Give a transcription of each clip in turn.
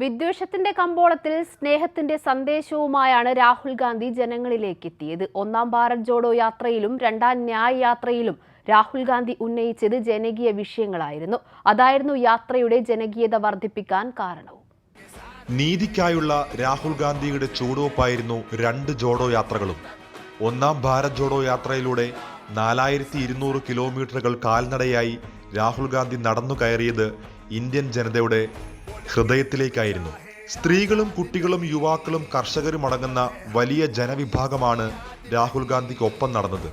വിദ്വേഷത്തിന്റെ കമ്പോളത്തിൽ സ്നേഹത്തിന്റെ സന്ദേശവുമായാണ് രാഹുൽ ഗാന്ധി ജനങ്ങളിലേക്ക് എത്തിയത് ഒന്നാം ഭാരത് ജോഡോ യാത്രയിലും രണ്ടാം ന്യായ് യാത്രയിലും രാഹുൽ ഗാന്ധി ഉന്നയിച്ചത് ജനകീയ വിഷയങ്ങളായിരുന്നു. അതായിരുന്നു യാത്രയുടെ ജനകീയത വർദ്ധിപ്പിക്കാൻ കാരണവും. നീതിക്കായുള്ള രാഹുൽ ഗാന്ധിയുടെ ചൂടുവപ്പായിരുന്നു രണ്ട് ജോഡോ യാത്രകളും. ഒന്നാം ഭാരത് ജോഡോ യാത്രയിലൂടെ നാലായിരത്തി ഇരുന്നൂറ് കിലോമീറ്ററുകൾ കാൽനടയായി രാഹുൽ ഗാന്ധി നടന്നു കയറിയത് ഇന്ത്യൻ ജനതയുടെ ഹൃദയത്തിലേക്കായിരുന്നു. സ്ത്രീകളും കുട്ടികളും യുവാക്കളും കർഷകരും അടങ്ങുന്ന വലിയ ജനവിഭാഗമാണ് രാഹുൽ ഗാന്ധിക്ക് ഒപ്പം നടന്നത്.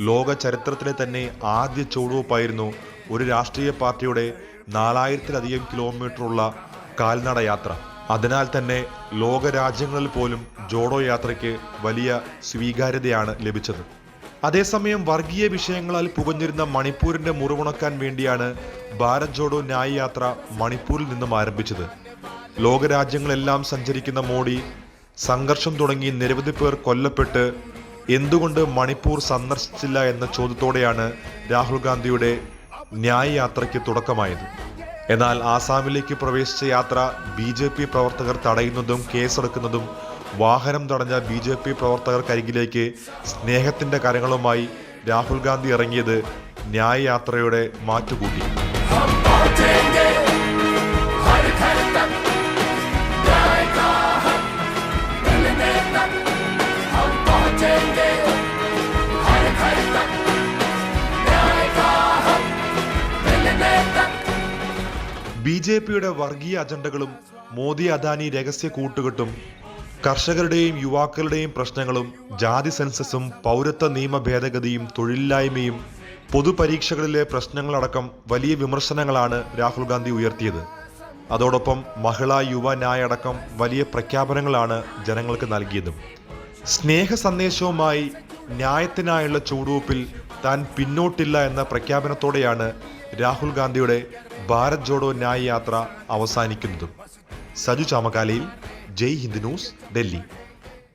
ലോക ചരിത്രത്തിലെ തന്നെ ആദ്യ ചുവടുവെപ്പായിരുന്നു ഒരു രാഷ്ട്രീയ പാർട്ടിയുടെ നാലായിരത്തിലധികം കിലോമീറ്ററുള്ള കാൽനട യാത്ര. അതിനാൽ തന്നെ ലോകരാജ്യങ്ങളിൽ പോലും ജോഡോ യാത്രയ്ക്ക് വലിയ സ്വീകാര്യതയാണ് ലഭിച്ചത്. അതേസമയം വർഗീയ വിഷയങ്ങളാൽ പുകഞ്ഞിരുന്ന മണിപ്പൂരിന്റെ മുറിവുണക്കാൻ വേണ്ടിയാണ് ഭാരത് ജോഡോ ന്യായ് യാത്ര മണിപ്പൂരിൽ നിന്നും ആരംഭിച്ചത്. ലോകരാജ്യങ്ങളെല്ലാം സഞ്ചരിക്കുന്ന മോഡി സംഘർഷം തുടങ്ങി നിരവധി പേർ കൊല്ലപ്പെട്ട് എന്തുകൊണ്ട് മണിപ്പൂർ സന്ദർശിച്ചില്ല എന്ന ചോദ്യത്തോടെയാണ് രാഹുൽ ഗാന്ധിയുടെ ന്യായ യാത്രയ്ക്ക് തുടക്കമായത്. എന്നാൽ ആസാമിലേക്ക് പ്രവേശിച്ച യാത്ര ബി പ്രവർത്തകർ തടയുന്നതും കേസെടുക്കുന്നതും വാഹനം തടഞ്ഞ ബി ജെ പി പ്രവർത്തകർക്കരികിലേക്ക് സ്നേഹത്തിന്റെ കരങ്ങളുമായി രാഹുൽ ഗാന്ധി ഇറങ്ങിയത് ന്യായയാത്രയുടെ മാറ്റുകൂട്ടി. ബി ജെ പിയുടെ വർഗീയ അജണ്ടകളും മോദി അദാനി രഹസ്യ കൂട്ടുകെട്ടും കർഷകരുടെയും യുവാക്കളുടെയും പ്രശ്നങ്ങളും ജാതി സെൻസസും പൗരത്വ നിയമ ഭേദഗതിയും തൊഴിലില്ലായ്മയും പൊതുപരീക്ഷകളിലെ പ്രശ്നങ്ങളടക്കം വലിയ വിമർശനങ്ങളാണ് രാഹുൽ ഗാന്ധി ഉയർത്തിയത്. അതോടൊപ്പം മഹിളാ യുവ ന്യായ അടക്കം വലിയ പ്രഖ്യാപനങ്ങളാണ് ജനങ്ങൾക്ക് നൽകിയതും. സ്നേഹ സന്ദേശവുമായി ന്യായത്തിനായുള്ള ചുവടുവെപ്പിൽ താൻ പിന്നോട്ടില്ല എന്ന പ്രഖ്യാപനത്തോടെയാണ് രാഹുൽ ഗാന്ധിയുടെ ഭാരത് ജോഡോ ന്യായ യാത്ര അവസാനിക്കുന്നതും. സജു ചാമക്കാലയിൽ ജയ് ഹിന്ദ് ന്യൂസ് ഡൽഹി.